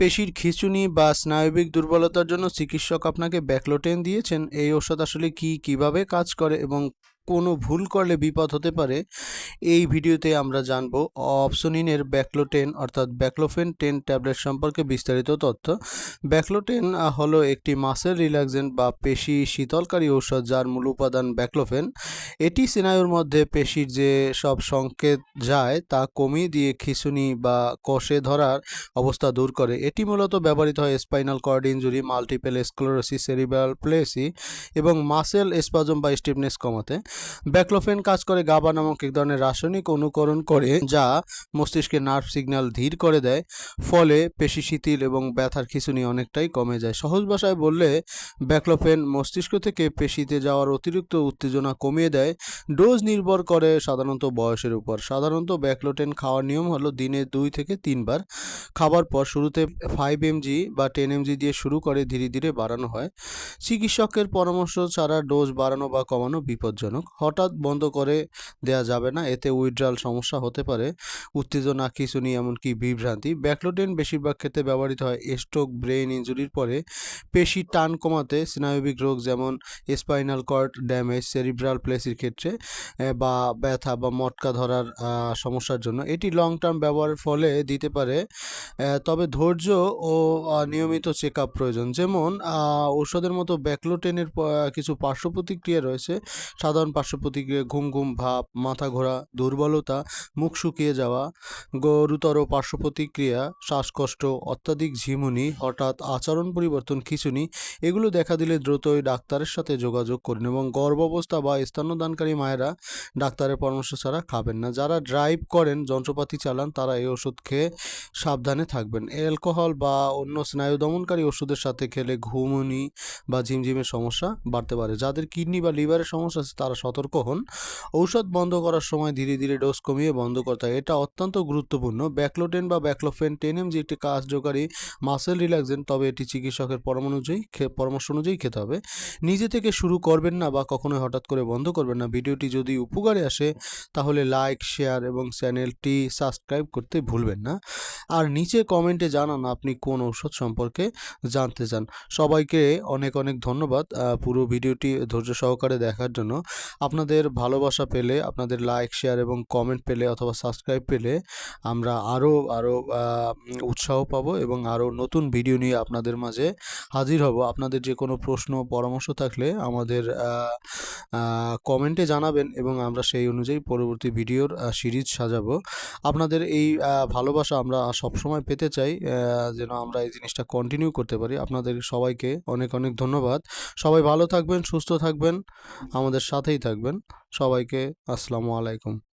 পেশির খিঁচুনি বা স্নায়বিক দুর্বলতার জন্য চিকিৎসক আপনাকে ব্যাকলোটেন দিয়েছেন। এই ওষুধ আসলে কি, কীভাবে কাজ করে এবং কোনো ভুল করলে বিপদ হতে পারে, এই ভিডিওতে আমরা জানব অপসোনিনের ব্যাকলোটেন অর্থাৎ ব্যাকলোফেন টেন ট্যাবলেট সম্পর্কে বিস্তারিত তথ্য। ব্যাকলোটেন হলো একটি মাসেল রিল্যাক্সেন্ট বা পেশি শীতলকারী ঔষধ যার মূল উপাদান ব্যাকলোফেন এটি স্নায়ুর মধ্যে পেশির যে সব সংকেত যায় তা কমিয়ে দিয়ে খিঁচুনি বা কষে ধরার অবস্থা দূর করে। এটি মূলত ব্যবহৃত হয় spinal cord injury multiple sclerosis cerebral palsy এবং মাসেল স্পাজম বা স্টিফনেস কমাতে। ব্যাকলোফেন কাজ করে গাবা নামক এক ধরনের রাসায়নিক অনুকরণ করে যা মস্তিষ্কে নার্ভ সিগন্যাল ধীর করে দেয়। ফলে পেশি শিথিল এবং ব্যথার খিঁচুনি অনেকটাই কমে যায়। সহজ ভাষায় বললে, ব্যাকলোফেন মস্তিষ্ক থেকে পেশিতে যাওয়ার অতিরিক্ত উত্তেজনা কমিয়ে দেয়। ডোজ নির্ভর করে সাধারণত বয়সের উপর। সাধারণত ব্যাকলোটেন খাওয়ার নিয়ম হলো দিনে দুই থেকে তিনবার। খাবার পর শুরুতে ফাইভ এমজি বা টেন এমজি দিয়ে শুরু করে ধীরে ধীরে বাড়ানো হয়। চিকিৎসকের পরামর্শ ছাড়া ডোজ বাড়ানো বা কমানো বিপজ্জনক। হঠাৎ বন্ধ করে দেয়া যাবে না। এতে উইড্রাল সমস্যা হতে পারে। উত্তেজনা খিঁচুনি এমনকি বিভ্রান্তি। ব্যাকলোটেন বেশিরভাগ ক্ষেত্রে ব্যবহৃত হয় স্ট্রোক ব্রেন ইঞ্জুরির পরে। পেশি টান কমাতে স্নায়বিক রোগ যেমন স্পাইনাল কর্ড ড্যামেজ সেরিব্রাল প্লেসির ক্ষেত্রে বা ব্যথা বা মটকা ধরার সমস্যার জন্য। এটি লং টার্ম ব্যবহারের ফলে দিতে পারে। তবে ধৈর্য ও নিয়মিত চেক আপ প্রয়োজন। যেমন আহ, ঔষধের মতো ব্যাকলোটেনের কিছু পার্শ্ব প্রতিক্রিয়া রয়েছে। সাধারণ পার্শ্ব প্রতিক্রিয়া ঘুম ঘুম ভাব, মাথা ঘোরা, দুর্বলতা, মুখ শুকিয়ে যাওয়া, গুরুতর পার্শ্ব প্রতিক্রিয়া শ্বাসকষ্ট, অত্যাধিক ঝিমুনি, হঠাৎ আচরণ পরিবর্তন, খিঁচুনি, এগুলো দেখা দিলে দ্রুতই ডাক্তারের সাথে যোগাযোগ করুন এবং গর্ভাবস্থা বা স্তন্যদানকারী মায়েরা ডাক্তারের পরামর্শ ছাড়া খাবেন না। যারা ড্রাইভ করেন, যন্ত্রপাতি চালান, তারা এই ওষুধ খেয়ে সাবধানে থাকবেন। অ্যালকোহল বা অন্য স্নায়ু দমনকারী ওষুধের সাথে খেলে ঘুমুনি বা ঝিমঝিমের সমস্যা বাড়তে পারে। যাদের কিডনি বা লিভারের সমস্যা আছে, তারা সতর্ক হন। ঔষধ বন্ধ করার সময় ধীরে ধীরে ডোজ কমিয়ে বন্ধ করতে হয়। এটা অত্যন্ত গুরুত্বপূর্ণ। ব্যাকলোটেন বা ব্যাকলোফেন টেন এমজি একটি কার্যকারী মাসেল রিল্যাক্সেন্ট, তবে এটি চিকিৎসকের পরামর্শ পরামর্শ অনুযায়ী খেতে হবে। নিজে থেকে শুরু করবেন না বা কখনোই হঠাৎ করে বন্ধ করবেন না। ভিডিওটি যদি উপকারে আসে, তাহলে লাইক, শেয়ার এবং চ্যানেলটি সাবস্ক্রাইব করতে ভুলবেন না। আর নিচে কমেন্টে জানান আপনি কোন ঔষধ সম্পর্কে জানতে চান। সবাইকে অনেক অনেক ধন্যবাদ পুরো ভিডিওটি ধৈর্য সহকারে দেখার জন্য। আপনাদের ভালোবাসা পেলে, আপনাদের লাইক শেয়ার এবং কমেন্ট পেলে অথবা সাবস্ক্রাইব পেলে আমরা আরও আরও উৎসাহ পাবো এবং আরও নতুন ভিডিও নিয়ে আপনাদের মাঝে হাজির হব। আপনাদের যে কোনো প্রশ্ন, পরামর্শ থাকলে আমাদের কমেন্টে জানাবেন এবং আমরা সেই অনুযায়ী পরবর্তী ভিডিওর সিরিজ সাজাবো। আপনাদের এই ভালোবাসা আমরা সবসময় পেতে চাই যেন আমরা এই জিনিসটা কন্টিনিউ করতে পারি। আপনাদের সবাইকে অনেক অনেক ধন্যবাদ। সবাই ভালো থাকবেন, সুস্থ থাকবেন। আমাদের সাথেই থাকবেন। সবাইকে আসসালামু আলাইকুম।